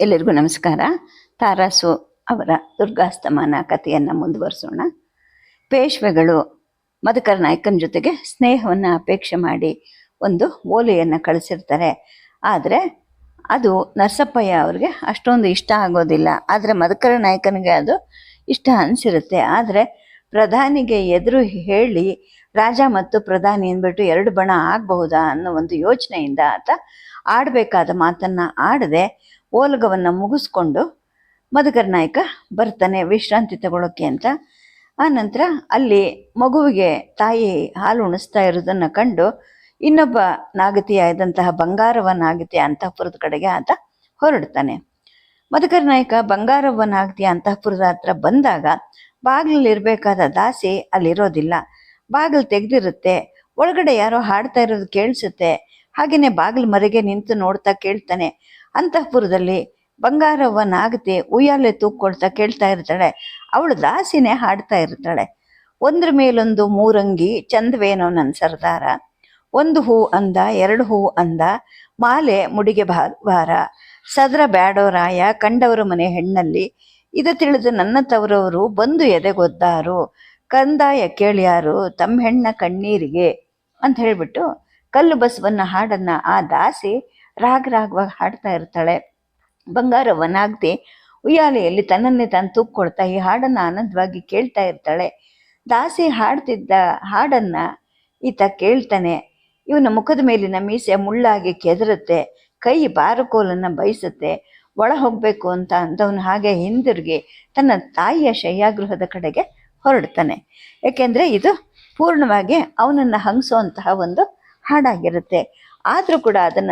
ಎಲ್ಲರಿಗೂ ನಮಸ್ಕಾರ. ತಾರಾಸು ಅವರ ದುರ್ಗಾಸ್ತಮಾನ ಕಥೆಯನ್ನು ಮುಂದುವರಿಸೋಣ. ಪೇಶ್ವೆಗಳು ಮಧುಕರ ನಾಯಕನ ಜೊತೆಗೆ ಸ್ನೇಹವನ್ನು ಅಪೇಕ್ಷೆ ಮಾಡಿ ಒಂದು ಓಲೆಯನ್ನು ಕಳಿಸಿರ್ತಾರೆ. ಆದರೆ ಅದು ನರಸಪ್ಪಯ್ಯ ಅವ್ರಿಗೆ ಅಷ್ಟೊಂದು ಇಷ್ಟ ಆಗೋದಿಲ್ಲ. ಆದರೆ ಮಧುಕರ ನಾಯಕನಿಗೆ ಅದು ಇಷ್ಟ ಅನಿಸಿರುತ್ತೆ. ಆದರೆ ಪ್ರಧಾನಿಗೆ ಎದುರು ಹೇಳಿ ರಾಜ ಮತ್ತು ಪ್ರಧಾನಿ ಅಂದ್ಬಿಟ್ಟು ಎರಡು ಬಣ ಆಗಬಹುದಾ ಅನ್ನೋ ಒಂದು ಯೋಚನೆಯಿಂದ ಆತ ಆಡಬೇಕಾದ ಮಾತನ್ನು ಆಡದೆ ಓಲಗವನ್ನು ಮುಗಿಸ್ಕೊಂಡು ಮಧುಕರ್ ನಾಯಕ ಬರ್ತಾನೆ ವಿಶ್ರಾಂತಿ ತಗೊಳ್ಳೋಕ್ಕೆ ಅಂತ. ಆ ನಂತರ ಅಲ್ಲಿ ಮಗುವಿಗೆ ತಾಯಿ ಹಾಲು ಉಣಿಸ್ತಾ ಇರೋದನ್ನು ಕಂಡು ಇನ್ನೊಬ್ಬ ನಾಗತಿಯಾದಂತಹ ಬಂಗಾರವ ನಾಗತಿ ಅಂತಃಪುರದ ಕಡೆಗೆ ಆತ ಹೊರಡ್ತಾನೆ. ಮಧುಕರ್ ನಾಯಕ ಬಂಗಾರವ ನಾಗತಿಯ ಅಂತಃಪುರದ ಹತ್ರ ಬಂದಾಗ ಬಾಗಿಲಲ್ಲಿರಬೇಕಾದ ದಾಸಿ ಅಲ್ಲಿರೋದಿಲ್ಲ. ಬಾಗಿಲು ತೆಗೆದಿರುತ್ತೆ, ಒಳಗಡೆ ಯಾರೋ ಹಾಡ್ತಾ ಇರೋದು ಕೇಳಿಸುತ್ತೆ. ಹಾಗೆಯೇ ಬಾಗಿಲು ಮರೆಗೆ ನಿಂತು ನೋಡ್ತಾ ಕೇಳ್ತಾನೆ. ಅಂತಃಪುರದಲ್ಲಿ ಬಂಗಾರವ್ವ ನಾಗತಿ ಉಯ್ಯಾಲೆ ತೂಕೊಳ್ತಾ ಕೇಳ್ತಾ ಇರ್ತಾಳೆ. ಅವಳು ದಾಸಿನೇ ಹಾಡ್ತಾ ಇರ್ತಾಳೆ. ಒಂದ್ರ ಮೇಲೊಂದು ಮೂರಂಗಿ, ಚಂದವೇನೋ ನನ್ನ ಸರ್ದಾರ. ಒಂದು ಹೂ ಅಂದ, ಎರಡು ಹೂ ಅಂದ, ಮಾಲೆ ಮುಡಿಗೆ ಭಾರ ಸದ್ರ ಬ್ಯಾಡೋ ರಾಯ, ಕಂಡವರ ಮನೆ ಹೆಣ್ಣಲ್ಲಿ. ಇದು ತಿಳಿದು ನನ್ನ ತವರವರು ಬಂದು ಎದೆಗೊದ್ದಾರು. ಕಂದಾಯ ಕೇಳ್ಯಾರು, ತಮ್ಮ ಹೆಣ್ಣ ಕಣ್ಣೀರಿಗೆ. ಅಂತ ಹೇಳ್ಬಿಟ್ಟು ಕಲ್ಲು ಬಸವನ್ನ ಹಾಡನ್ನ ಆ ದಾಸಿ ರಾಗ ರಾಗವಾಗಿ ಹಾಡ್ತಾ ಇರ್ತಾಳೆ. ಬಂಗಾರವನಾಗ್ತಿ ಉಯ್ಯಾಲೆಯಲ್ಲಿ ತನ್ನನ್ನೇ ತಾನು ತೂಕ್ಕೊಳ್ತಾ ಈ ಹಾಡನ್ನು ಆನಂದವಾಗಿ ಕೇಳ್ತಾ ಇರ್ತಾಳೆ. ದಾಸಿ ಹಾಡ್ತಿದ್ದ ಹಾಡನ್ನು ಈತ ಕೇಳ್ತಾನೆ. ಇವನ ಮುಖದ ಮೇಲಿನ ಮೀಸೆ ಮುಳ್ಳಾಗಿ ಕೆದರುತ್ತೆ. ಕೈ ಬಾರಕೋಲನ್ನು ಬಯಸುತ್ತೆ. ಒಳ ಹೋಗಬೇಕು ಅಂತ ಅಂದವನು ಹಾಗೆ ಹಿಂದಿರುಗಿ ತನ್ನ ತಾಯಿಯ ಶಯ್ಯಾಗೃಹದ ಕಡೆಗೆ ಹೊರಡ್ತಾನೆ. ಯಾಕೆಂದ್ರೆ ಇದು ಪೂರ್ಣವಾಗಿ ಅವನನ್ನು ಹಂಗಿಸುವಂತಹ ಒಂದು ಹಾಡಾಗಿರುತ್ತೆ. ಆದರೂ ಕೂಡ ಅದನ್ನ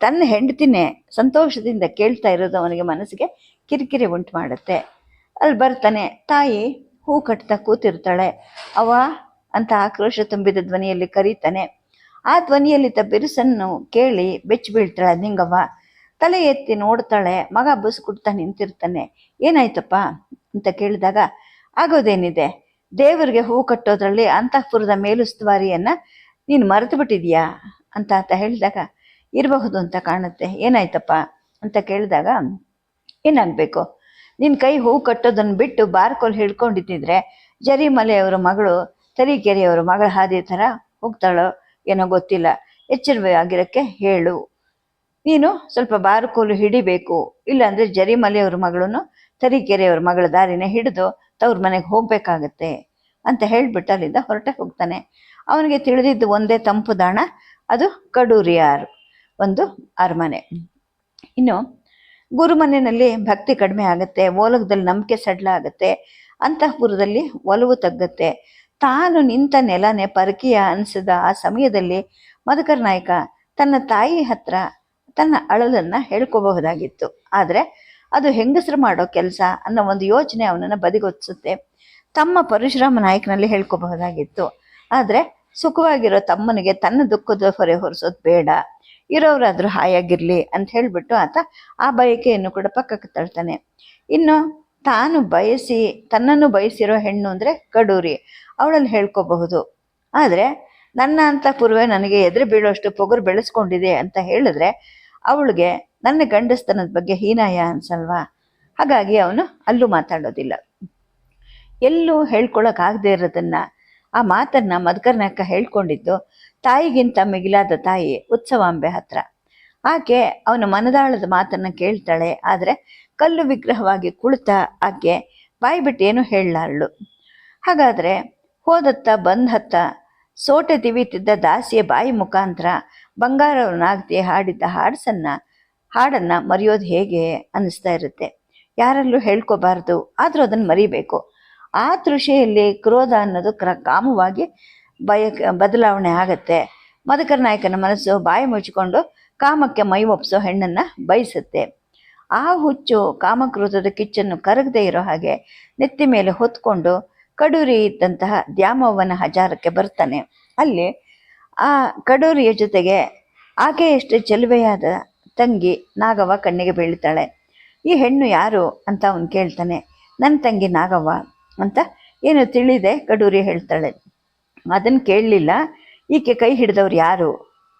ತನ್ನ ಹೆಂಡತಿನೇ ಸಂತೋಷದಿಂದ ಕೇಳ್ತಾ ಇರೋದು ಅವನಿಗೆ ಮನಸ್ಸಿಗೆ ಕಿರಿಕಿರಿ ಉಂಟು ಮಾಡುತ್ತೆ. ಅಲ್ಲಿ ಬರ್ತಾನೆ, ತಾಯಿ, ಹೂ ಕಟ್ತಾ ಕೂತಿರ್ತಾಳೆ. ಅವ ಅಂತ ಆಕ್ರೋಶ ತುಂಬಿದ ಧ್ವನಿಯಲ್ಲಿ ಕರೀತಾನೆ. ಆ ಧ್ವನಿಯಲ್ಲಿ ತ ಬಿರುಸನ್ನು ಕೇಳಿ ಬೆಚ್ಚಿ ಬೀಳ್ತಾಳೆ, ನಿಂಗವ್ವ, ತಲೆ ಎತ್ತಿ ನೋಡ್ತಾಳೆ, ಮಗ ಬಸ್ ಕುಡ್ತಾ ನಿಂತಿರ್ತಾನೆ. ಏನಾಯ್ತಪ್ಪ? ಅಂತ ಕೇಳಿದಾಗ, ಆಗೋದೇನಿದೆ? ದೇವರಿಗೆ ಹೂ ಕಟ್ಟೋದ್ರಲ್ಲಿ ಅಂತಃಪುರದ ಮೇಲುಸ್ತುವಾರಿಯನ್ನ ನೀನು ಮರೆತು ಬಿಟ್ಟಿದ್ಯಾ? ಅಂತ ಅಂತ ಹೇಳಿದಾಗ ಇರಬಹುದು ಅಂತ ಕಾಣುತ್ತೆ. ಏನಾಯ್ತಪ್ಪ ಅಂತ ಕೇಳಿದಾಗ, ಏನಾಗಬೇಕು? ನಿನ್ನ ಕೈ ಹೂವು ಕಟ್ಟೋದನ್ನು ಬಿಟ್ಟು ಬಾರ್ಕೋಲ್ ಹಿಡ್ಕೊಂಡಿದ್ದಿದ್ರೆ ಜರಿಮಲೆಯವರ ಮಗಳು ತರೀಕೆರೆಯವರ ಮಗಳ ಹಾದಿ ಥರ ಹೋಗ್ತಾಳೋ ಏನೋ ಗೊತ್ತಿಲ್ಲ. ಎಚ್ಚರವಾಗಿರೋಕ್ಕೆ ಹೇಳು. ನೀನು ಸ್ವಲ್ಪ ಬಾರ್ಕೋಲು ಹಿಡಿಬೇಕು. ಇಲ್ಲಾಂದರೆ ಜರಿಮಲೆಯವ್ರ ಮಗಳನ್ನು ತರೀಕೆರೆಯವ್ರ ಮಗಳ ದಾರಿನ ಹಿಡಿದು ತವ್ರ ಮನೆಗೆ ಹೋಗಬೇಕಾಗತ್ತೆ ಅಂತ ಹೇಳಿಬಿಟ್ಟು ಅಲ್ಲಿಂದ ಹೊರಟೆ ಹೋಗ್ತಾನೆ. ಅವನಿಗೆ ತಿಳಿದಿದ್ದು ಒಂದೇ ತಂಪು ದಾಣ, ಅದು ಕಡೂರಿಯಾರು. ಒಂದು ಅರಮನೆ. ಇನ್ನು ಗುರುಮನೆಯಲ್ಲಿ ಭಕ್ತಿ ಕಡಿಮೆ ಆಗುತ್ತೆ, ಓಲಗದಲ್ಲಿ ನಂಬಿಕೆ ಸಡ್ಲ ಆಗುತ್ತೆ ಅಂತಃಪುರದಲ್ಲಿ ಒಲವು ತಗ್ಗತ್ತೆ. ತಾನು ನಿಂತ ನೆಲನೆ ಪರಕೀಯ ಅನಿಸಿದ ಆ ಸಮಯದಲ್ಲಿ ಮಧುಕರ್ ನಾಯಕ ತನ್ನ ತಾಯಿ ಹತ್ರ ತನ್ನ ಅಳಲನ್ನ ಹೇಳ್ಕೋಬಹುದಾಗಿತ್ತು. ಆದರೆ ಅದು ಹೆಂಗಸರು ಮಾಡೋ ಕೆಲಸ ಅನ್ನೋ ಒಂದು ಯೋಚನೆ ಅವನನ್ನು ಬದಿಗೊತ್ಸುತ್ತೆ. ತಮ್ಮ ಪರಶುರಾಮ ನಾಯಕನಲ್ಲಿ ಹೇಳ್ಕೋಬಹುದಾಗಿತ್ತು. ಆದರೆ ಸುಖವಾಗಿರೋ ತಮ್ಮನಿಗೆ ತನ್ನ ದುಃಖದ ಹೊರೆ ಹೊರಿಸೋದು ಬೇಡ. ಇರೋರಾದ್ರೂ ಹಾಯಾಗಿರ್ಲಿ ಅಂತ ಹೇಳಿಬಿಟ್ಟು ಆತ ಆ ಬಯಕೆಯನ್ನು ಕೂಡ ಪಕ್ಕಕ್ಕೆ ತಳ್ತಾನೆ. ಇನ್ನು ತಾನು ಬಯಸಿ, ತನ್ನನ್ನು ಬಯಸಿರೋ ಹೆಣ್ಣು ಅಂದರೆ ಕಡೂರಿ. ಅವಳಲ್ಲಿ ಹೇಳ್ಕೋಬಹುದು. ಆದರೆ ನನ್ನ ಅಂತ ಪೂರ್ವೆ ನನಗೆ ಎದುರು ಬೀಳೋಷ್ಟು ಪೊಗರು ಬೆಳೆಸ್ಕೊಂಡಿದೆ ಅಂತ ಹೇಳಿದ್ರೆ ಅವಳಿಗೆ ನನ್ನ ಗಂಡಸ್ತನದ ಬಗ್ಗೆ ಹೀನಾಯ ಅನ್ಸಲ್ವಾ? ಹಾಗಾಗಿ ಅವನು ಅಲ್ಲೂ ಮಾತಾಡೋದಿಲ್ಲ. ಎಲ್ಲೂ ಹೇಳ್ಕೊಳಕ್ಕಾಗದೇ ಇರೋದನ್ನ ಆ ಮಾತನ್ನ ಮಧುಕರ್ನಕ್ಕ ಹೇಳ್ಕೊಂಡಿದ್ದು, ತಾಯಿಗಿಂತ ಮಿಗಿಲಾದ ತಾಯಿ ಉತ್ಸವಾಂಬೆ ಹತ್ರ. ಆಕೆ ಅವನ ಮನದಾಳದ ಮಾತನ್ನ ಕೇಳ್ತಾಳೆ, ಆದರೆ ಕಲ್ಲು ವಿಗ್ರಹವಾಗಿ ಕುಳಿತ ಆಕೆ ಬಾಯಿ ಬಿಟ್ಟು ಏನು ಹೇಳಲಾರಳು. ಹಾಗಾದ್ರೆ ಹೋದತ್ತ ಬಂದತ್ತ ಸೋಟೆ ತಿವಿತಿದ್ದ ದಾಸಿಯ ಬಾಯಿ ಮುಖಾಂತರ ಬಂಗಾರವನಾಗತಿ ಹಾಡಿದ್ದ ಹಾಡ್ಸನ್ನ, ಹಾಡನ್ನ ಮರೆಯೋದು ಹೇಗೆ ಅನ್ನಿಸ್ತಾ ಇರುತ್ತೆ. ಯಾರಲ್ಲೂ ಹೇಳ್ಕೋಬಾರ್ದು, ಆದರೂ ಅದನ್ನು ಮರಿಬೇಕು. ಆ ತೃಷೆಯಲ್ಲಿ ಕ್ರೋಧ ಅನ್ನೋದು ಕ್ರ, ಕಾಮವಾಗಿ ಬಯ, ಬದಲಾವಣೆ ಆಗತ್ತೆ. ಮಧುಕರ ನಾಯಕನ ಮನಸ್ಸು ಬಾಯಿ ಮುಚ್ಚಿಕೊಂಡು ಕಾಮಕ್ಕೆ ಮೈ ಒಪ್ಸೋ ಹೆಣ್ಣನ್ನು ಬಯಸುತ್ತೆ. ಆ ಹುಚ್ಚು ಕಾಮಕ್ರೋಧದ ಕಿಚ್ಚನ್ನು ಕರಗದೆ ಇರೋ ಹಾಗೆ ನೆತ್ತಿ ಮೇಲೆ ಹೊತ್ಕೊಂಡು ಕಡೂರಿ ಇದ್ದಂತಹ ದ್ಯಾಮವ್ವನ ಹಜಾರಕ್ಕೆ ಬರ್ತಾನೆ. ಅಲ್ಲಿ ಆ ಕಡೂರಿಯ ಜೊತೆಗೆ ಆಕೆಯಷ್ಟು ಚೆಲುವೆಯಾದ ತಂಗಿ ನಾಗವ್ವ ಕಣ್ಣಿಗೆ ಬೀಳ್ತಾಳೆ. ಈ ಹೆಣ್ಣು ಯಾರು ಅಂತ ಅವನು ಕೇಳ್ತಾನೆ. ನನ್ನ ತಂಗಿ ನಾಗವ್ವ. ಅಂತ ಏನು ತಿಳಿದೆ ಕಡೂರಿ ಹೇಳ್ತಾಳೆ. ಅದನ್ನು ಕೇಳಲಿಲ್ಲ, ಈಕೆ ಕೈ ಹಿಡಿದವ್ರು ಯಾರು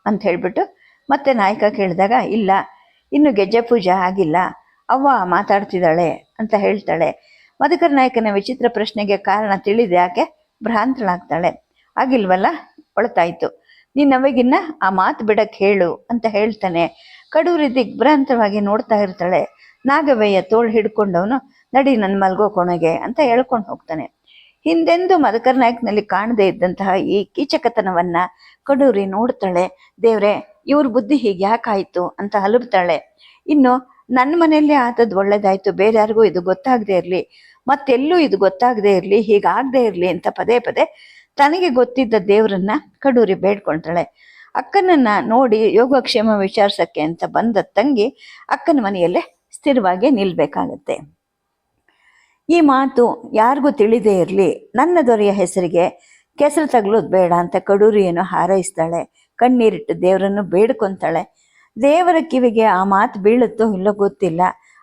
ಅಂತ ಹೇಳ್ಬಿಟ್ಟು ಮತ್ತೆ ನಾಯಕ ಕೇಳಿದಾಗ, ಇಲ್ಲ, ಇನ್ನು ಗೆಜ್ಜೆ ಪೂಜೆ ಆಗಿಲ್ಲ, ಅವ್ವ ಮಾತಾಡ್ತಿದ್ದಾಳೆ ಅಂತ ಹೇಳ್ತಾಳೆ. ಮಧುಕರ ನಾಯಕನ ವಿಚಿತ್ರ ಪ್ರಶ್ನೆಗೆ ಕಾರಣ ತಿಳಿದೆ, ಯಾಕೆ? ಭ್ರಾಂತಳಾಗ್ತಾಳೆ. ಆಗಿಲ್ವಲ್ಲ ಒಳತಾಯ್ತು ನೀನು ಅವಾಗಿನ್ನ ಆ ಮಾತು ಬಿಡಕ್ಕೆ ಹೇಳು ಅಂತ ಹೇಳ್ತಾನೆ. ಕಡೂರಿ ದಿಗ್ಭ್ರಾಂತವಾಗಿ ನೋಡ್ತಾ ಇರ್ತಾಳೆ. ನಾಗವಯ್ಯ ತೋಳು ಹಿಡ್ಕೊಂಡವನು, ನಡಿ ನನ್ನ ಮಲ್ಗೋ ಕೊಣೆಗೆ ಅಂತ ಹೇಳ್ಕೊಂಡು ಹೋಗ್ತಾನೆ. ಹಿಂದೆಂದು ಮದಕರ್ ನಾಯಕ್ನಲ್ಲಿ ಕಾಣದೇ ಇದ್ದಂತಹ ಈ ಕೀಚಕತನವನ್ನ ಕಡೂರಿ ನೋಡ್ತಾಳೆ. ದೇವ್ರೆ, ಇವ್ರ ಬುದ್ಧಿ ಹೀಗೆ ಯಾಕಾಯ್ತು ಅಂತ ಅಲುಬ್ತಾಳೆ ಇನ್ನು ನನ್ನ ಮನೆಯಲ್ಲಿ ಆದದ್ದು ಒಳ್ಳೇದಾಯ್ತು ಬೇರೆ ಯಾರಿಗೂ ಇದು ಗೊತ್ತಾಗದೆ ಇರಲಿ, ಮತ್ತೆಲ್ಲೂ ಇದು ಗೊತ್ತಾಗದೆ ಇರಲಿ ಹೀಗಾಗದೇ ಇರಲಿ ಅಂತ ಪದೇ ಪದೇ ತನಗೆ ಗೊತ್ತಿದ್ದ ದೇವರನ್ನ ಕಡೂರಿ ಬೇಡ್ಕೊಳ್ತಾಳೆ. ಅಕ್ಕನನ್ನ ನೋಡಿ ಯೋಗಕ್ಷೇಮ ವಿಚಾರಿಸಕ್ಕೆ ಅಂತ ಬಂದ ತಂಗಿ ಅಕ್ಕನ ಮನೆಯಲ್ಲೇ ಸ್ಥಿರವಾಗಿ ನಿಲ್ಲಬೇಕಾಗತ್ತೆ ಈ ಮಾತು ಯಾರಿಗೂ ತಿಳಿದೇ ಇರಲಿ. ನನ್ನ ದೊರೆಯ ಹೆಸರಿಗೆ ಕೆಸರು ತಗಲೋದು ಬೇಡ ಅಂತ ಕಡೂರಿಯನ್ನು ಹಾರೈಸ್ತಾಳೆ. ಕಣ್ಣೀರಿಟ್ಟು ದೇವರನ್ನು ಬೇಡ್ಕೊತಾಳೆ. ದೇವರ ಕಿವಿಗೆ ಆ ಮಾತು ಬೀಳುತ್ತೋ ಇಲ್ಲೋ ಗೊತ್ತಿಲ್ಲ.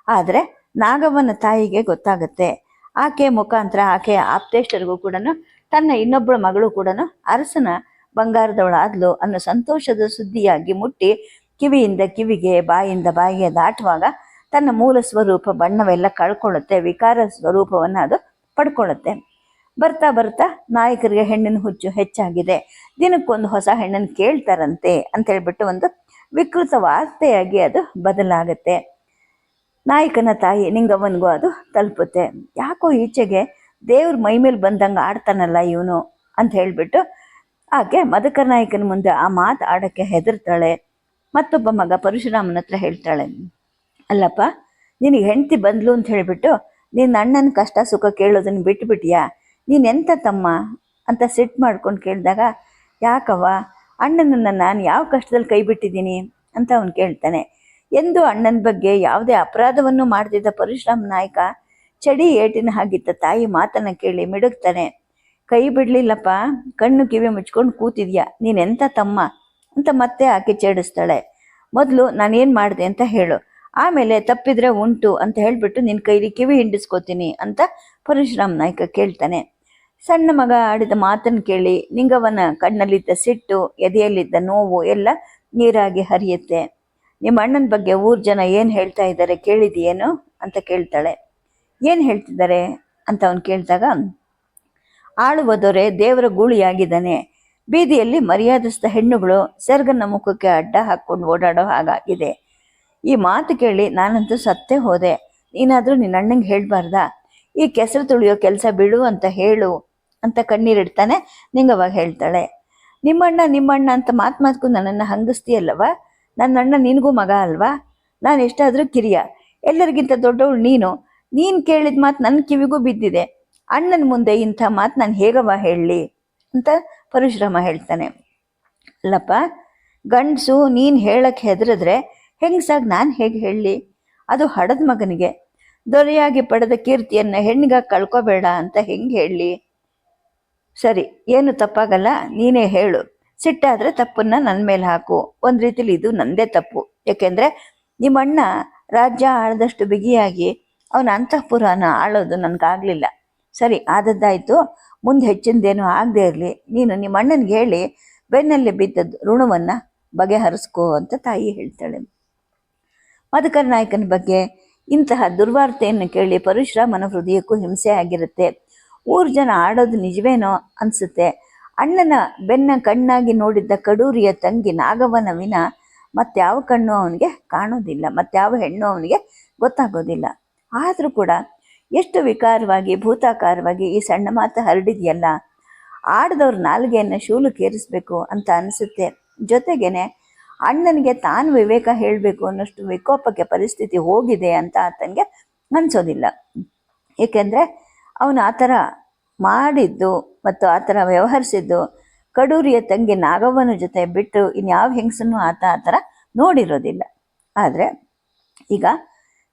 ಆದರೆ ನಾಗವ್ವನ ತಾಯಿಗೆ ಗೊತ್ತಾಗತ್ತೆ. ಆಕೆ ಮುಖಾಂತರ ಆಕೆಯ ಆಪ್ತೇಷ್ಟರಿಗೂ ಕೂಡ ತನ್ನ ಇನ್ನೊಬ್ಬಳ ಮಗಳು ಕೂಡ ಅರಸನ ಬಂಗಾರದವಳಾದ್ಲು ಅನ್ನೋ ಸಂತೋಷದ ಸುದ್ದಿಯಾಗಿ ಮುಟ್ಟಿ ಕಿವಿಯಿಂದ ಕಿವಿಗೆ, ಬಾಯಿಂದ ಬಾಯಿಗೆ ದಾಟುವಾಗ ತನ್ನ ಮೂಲ ಸ್ವರೂಪ ಬಣ್ಣವೆಲ್ಲ ಕಳ್ಕೊಳ್ಳುತ್ತೆ, ವಿಕಾರ ಸ್ವರೂಪವನ್ನು ಅದು ಪಡ್ಕೊಳ್ಳುತ್ತೆ. ಬರ್ತಾ ಬರ್ತಾ ನಾಯಕರಿಗೆ ಹೆಣ್ಣಿನ ಹುಚ್ಚು ಹೆಚ್ಚಾಗಿದೆ. ದಿನಕ್ಕೊಂದು ಹೊಸ ಹೆಣ್ಣನ್ನು ಕೇಳ್ತಾರಂತೆ ಅಂತ ಹೇಳ್ಬಿಟ್ಟು ಒಂದು ವಿಕೃತ ವಾರ್ತೆಯಾಗಿ ಅದು ಬದಲಾಗುತ್ತೆ. ನಾಯಕನ ತಾಯಿ ನಿಂಗವ್ವನಿಗೂ ಅದು ತಲುಪುತ್ತೆ. ಯಾಕೋ ಈಚೆಗೆ ದೇವ್ರ ಮೈ ಮೇಲೆ ಬಂದಂಗೆ ಆಡ್ತಾನಲ್ಲ ಇವನು ಅಂತ ಹೇಳಿಬಿಟ್ಟು ಆಕೆ ಮದಕರ ನಾಯಕನ ಮುಂದೆ ಆ ಮಾತು ಆಡೋಕ್ಕೆ ಹೆದರ್ತಾಳೆ. ಮತ್ತೊಬ್ಬ ಮಗ ಪರಶುರಾಮನ ಹತ್ರ ಹೇಳ್ತಾಳೆ ಅಲ್ಲಪ್ಪ, ನಿನಗೆ ಹೆಂಡತಿ ಬಂದ್ಲು ಅಂತ ಹೇಳಿಬಿಟ್ಟು ನಿನ್ನ ಅಣ್ಣನ ಕಷ್ಟ ಸುಖ ಕೇಳೋದನ್ನು ಬಿಟ್ಬಿಟ್ಯಾ? ನೀನು ಎಂತ ತಮ್ಮ ಅಂತ ಸಿಟ್ಟು ಮಾಡ್ಕೊಂಡು ಕೇಳಿದಾಗ, ಯಾಕವ್ವ, ಅಣ್ಣನನ್ನು ನಾನು ಯಾವ ಕಷ್ಟದಲ್ಲಿ ಕೈ ಬಿಟ್ಟಿದ್ದೀನಿ ಅಂತ ಅವನು ಕೇಳ್ತಾನೆ. ಎಂದು ಅಣ್ಣನ ಬಗ್ಗೆ ಯಾವುದೇ ಅಪರಾಧವನ್ನು ಮಾಡ್ತಿದ್ದ ಪರಶುರಾಮ ನಾಯಕ ಚಡಿ ಏಟಿನ ಹಾಗಿದ್ದ ತಾಯಿ ಮಾತನ್ನು ಕೇಳಿ ಮಿಡುಗ್ತಾನೆ. ಕೈ ಬಿಡಲಿಲ್ಲಪ್ಪ, ಕಣ್ಣು ಕಿವಿ ಮುಚ್ಕೊಂಡು ಕೂತಿದ್ಯಾ? ನೀನೆಂಥ ತಮ್ಮ ಅಂತ ಮತ್ತೆ ಆಕೆ ಚೇಡಿಸ್ತಾಳೆ ಮೊದಲು ನಾನೇನು ಮಾಡಿದೆ ಅಂತ ಹೇಳು. ಆಮೇಲೆ ತಪ್ಪಿದ್ರೆ ಉಂಟು ಅಂತ ಹೇಳಿಬಿಟ್ಟು ನಿನ್ನ ಕೈಲಿ ಕಿವಿ ಹಿಂಡಿಸ್ಕೋತೀನಿ ಅಂತ ಪರಶುರಾಮ್ ನಾಯ್ಕ ಕೇಳ್ತಾನೆ. ಸಣ್ಣ ಮಗ ಆಡಿದ ಮಾತನ್ನು ಕೇಳಿ ನಿಂಗವನ ಕಣ್ಣಲ್ಲಿದ್ದ ಸಿಟ್ಟು, ಎದೆಯಲ್ಲಿದ್ದ ನೋವು ಎಲ್ಲ ನೀರಾಗಿ ಹರಿಯುತ್ತೆ. ನಿಮ್ಮ ಅಣ್ಣನ ಬಗ್ಗೆ ಊರು ಜನ ಏನು ಹೇಳ್ತಾ ಇದ್ದಾರೆ ಕೇಳಿದೆಯೇನು ಅಂತ ಕೇಳ್ತಾಳೆ. ಏನು ಹೇಳ್ತಿದ್ದಾರೆ ಅಂತ ಅವನು ಕೇಳಿದಾಗ, ಆಳುವ ದೊರೆ ದೇವರ ಗೂಳಿಯಾಗಿದ್ದಾನೆ. ಬೀದಿಯಲ್ಲಿ ಮರ್ಯಾದಸ್ಥ ಹೆಣ್ಣುಗಳು ಸೆರ್ಗನ ಮುಖಕ್ಕೆ ಅಡ್ಡ ಹಾಕ್ಕೊಂಡು ಓಡಾಡೋ ಹಾಗಾಗಿದೆ. ಈ ಮಾತು ಕೇಳಿ ನಾನಂತೂ ಸತ್ತೇ ಹೋದೆ. ನೀನಾದರೂ ನಿನ್ನ ಅಣ್ಣಂಗೆ ಹೇಳ್ಬಾರ್ದಾ? ಈ ಕೆಸರು ತುಳಿಯೋ ಕೆಲಸ ಬಿಡು ಅಂತ ಹೇಳು ಅಂತ ಕಣ್ಣೀರಿಡ್ತಾನೆ ನಿಂಗವಾಗ ಹೇಳ್ತಾಳೆ. ನಿಮ್ಮಣ್ಣ ನಿಮ್ಮಣ್ಣ ಅಂತ ಮಾತು ಮಾತ್ಕು ನನ್ನನ್ನು ಹಂಗಿಸ್ತೀಯಲ್ಲವ? ನನ್ನ ಅಣ್ಣ ನಿನಗೂ ಮಗ ಅಲ್ವಾ? ನಾನು ಎಷ್ಟಾದರೂ ಕಿರಿಯ. ಎಲ್ಲರಿಗಿಂತ ದೊಡ್ಡವಳು ನೀನು. ನೀನು ಕೇಳಿದ ಮಾತು ನನ್ನ ಕಿವಿಗೂ ಬಿದ್ದಿದೆ. ಅಣ್ಣನ ಮುಂದೆ ಇಂಥ ಮಾತು ನಾನು ಹೇಗವ ಹೇಳಲಿ ಅಂತ ಪರಶುರಾಮ ಹೇಳ್ತಾನೆ. ಅಲ್ಲಪ್ಪ, ಗಂಡಸು ನೀನು ಹೇಳಕ್ಕೆ ಹೆದರಿದ್ರೆ ಹೆಂಗಸಾಗಿ ನಾನು ಹೇಗೆ ಹೇಳಲಿ ಅದು ಹಡದ ಮಗನಿಗೆ, ದೊರೆಯಾಗಿ ಪಡೆದ ಕೀರ್ತಿಯನ್ನು ಹೆಣ್ಣಿಗೆ ಕಳ್ಕೊಬೇಡ ಅಂತ ಹೆಂಗೆ ಹೇಳಲಿ ಸರಿ, ಏನು ತಪ್ಪಾಗಲ್ಲ, ನೀನೇ ಹೇಳು. ಸಿಟ್ಟಾದರೆ ತಪ್ಪನ್ನ ನನ್ನ ಮೇಲೆ ಹಾಕು. ಒಂದು ರೀತಿಲಿ ಇದು ನಂದೇ ತಪ್ಪು. ಯಾಕೆಂದರೆ ನಿಮ್ಮಣ್ಣ ರಾಜ್ಯ ಆಳದಷ್ಟು ಬಿಗಿಯಾಗಿ ಅವನ ಅಂತಃಪುರನ ಆಳೋದು ನನಗಾಗಲಿಲ್ಲ. ಸರಿ, ಆದದ್ದಾಯಿತು. ಮುಂದೆ ಹೆಚ್ಚಿಂದೇನು ಆಗದೆ ಇರಲಿ. ನೀನು ನಿಮ್ಮ ಅಣ್ಣನಿಗೆ ಹೇಳಿ ಬೆನ್ನಲ್ಲಿ ಬಿದ್ದದ್ದು ಋಣವನ್ನು ಬಗೆಹರಿಸ್ಕೋ ಅಂತ ತಾಯಿ ಹೇಳ್ತಾಳೆ. ಮಧುಕರ್ ನಾಯಕನ ಬಗ್ಗೆ ಇಂತಹ ದುರ್ವಾರ್ತೆಯನ್ನು ಕೇಳಿ ಪರಶುರಾಮನ ಹೃದಯಕ್ಕೂ ಹಿಂಸೆ ಆಗಿರುತ್ತೆ. ಊರು ಜನ ಆಡೋದು ನಿಜವೇನೋ ಅನಿಸುತ್ತೆ. ಅಣ್ಣನ ಬೆನ್ನ ಕಣ್ಣಾಗಿ ನೋಡಿದ್ದ ಕಡೂರಿಯ ತಂಗಿ ನಾಗವನ ವಿನ ಮತ್ತಾವ ಕಣ್ಣು ಅವನಿಗೆ ಕಾಣೋದಿಲ್ಲ ಮತ್ತಾವ ಹೆಣ್ಣು ಅವನಿಗೆ ಗೊತ್ತಾಗೋದಿಲ್ಲ. ಆದರೂ ಕೂಡ ಎಷ್ಟು ವಿಕಾರವಾಗಿ, ಭೂತಾಕಾರವಾಗಿ ಈ ಸಣ್ಣ ಮಾತು ಹರಡಿದೆಯಲ್ಲ, ಆಡದವ್ರ ನಾಲ್ಗೆಯನ್ನು ಶೂಲು ಕೇರಿಸ್ಬೇಕು ಅಂತ ಅನಿಸುತ್ತೆ. ಜೊತೆಗೇನೆ ಅಣ್ಣನಿಗೆ ತಾನು ವಿವೇಕ ಹೇಳಬೇಕು ಅನ್ನೋಷ್ಟು ವಿಕೋಪಕ್ಕೆ ಪರಿಸ್ಥಿತಿ ಹೋಗಿದೆ ಅಂತ ಆತನಿಗೆ ಅನಿಸೋದಿಲ್ಲ. ಏಕೆಂದರೆ ಅವನು ಆ ಥರ ಮಾಡಿದ್ದು ಮತ್ತು ಆ ಥರ ವ್ಯವಹರಿಸಿದ್ದು ಕಡೂರಿಯ ತಂಗಿ ನಾಗವ್ವನ ಜೊತೆ ಬಿಟ್ಟು ಇನ್ಯಾವ ಹೆಂಗಸನ್ನು ಆತ ಆ ಥರ ನೋಡಿರೋದಿಲ್ಲ. ಆದರೆ ಈಗ